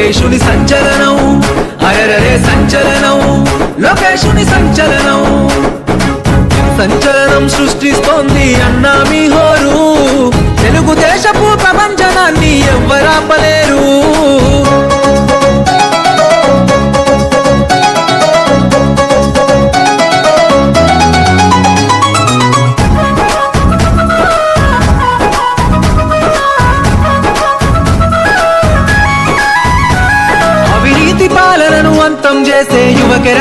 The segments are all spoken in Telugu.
లోకేశుని సంచలనం. అరరరే సంచలనం. లోకేశుని సంచలనం. సంచలనం సృష్టిస్తోంది అన్నా మీ హోరు. తెలుగుదేశపు ప్రపంచనాన్ని ఎవ్వరాపలేరు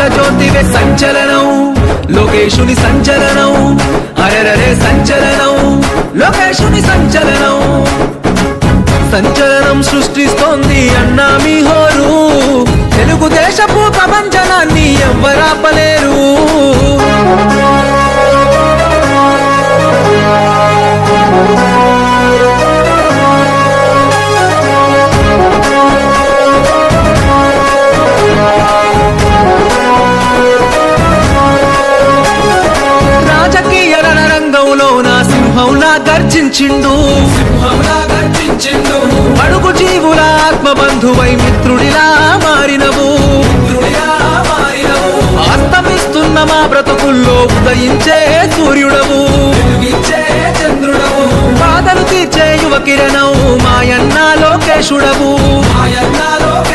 యువతరానికి జ్యోతివే సంచలనం. లోకేశుని సంచలనం. అరెరరే సంచలనం. లోకేశుని సంచలనం. సంచలనం సృష్టిస్తోంది అన్నా మీ హోరు. తెలుగుదేశపు ప్రపంచనాన్ని ఎవ్వరాపలేరు నా సింహంలా గర్జించిండు. అడుగు జీవుల ఆత్మబంధువై మిత్రుడిలా మారినవు. అస్తమిస్తున్న మా బ్రతుకుల్లో ఉదయించే సూర్యుడవు. బాధలు తీర్చే యువ కిరణం మాయన్న లోకేశుడవు. దాన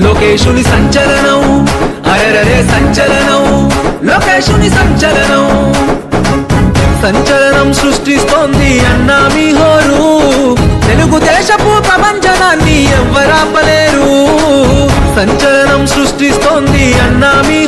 లోకేశుని సంచలనం. అరరే సంచలనం. లోకేశుని సంచలనం. సంచలనం సృష్టిస్తోంది అన్నా మీ హోరు. తెలుగుదేశపు ప్రపంచనాన్ని ఎవ్వరాపలేరు సంచలనం సృష్టిస్తోంది అన్నా మీ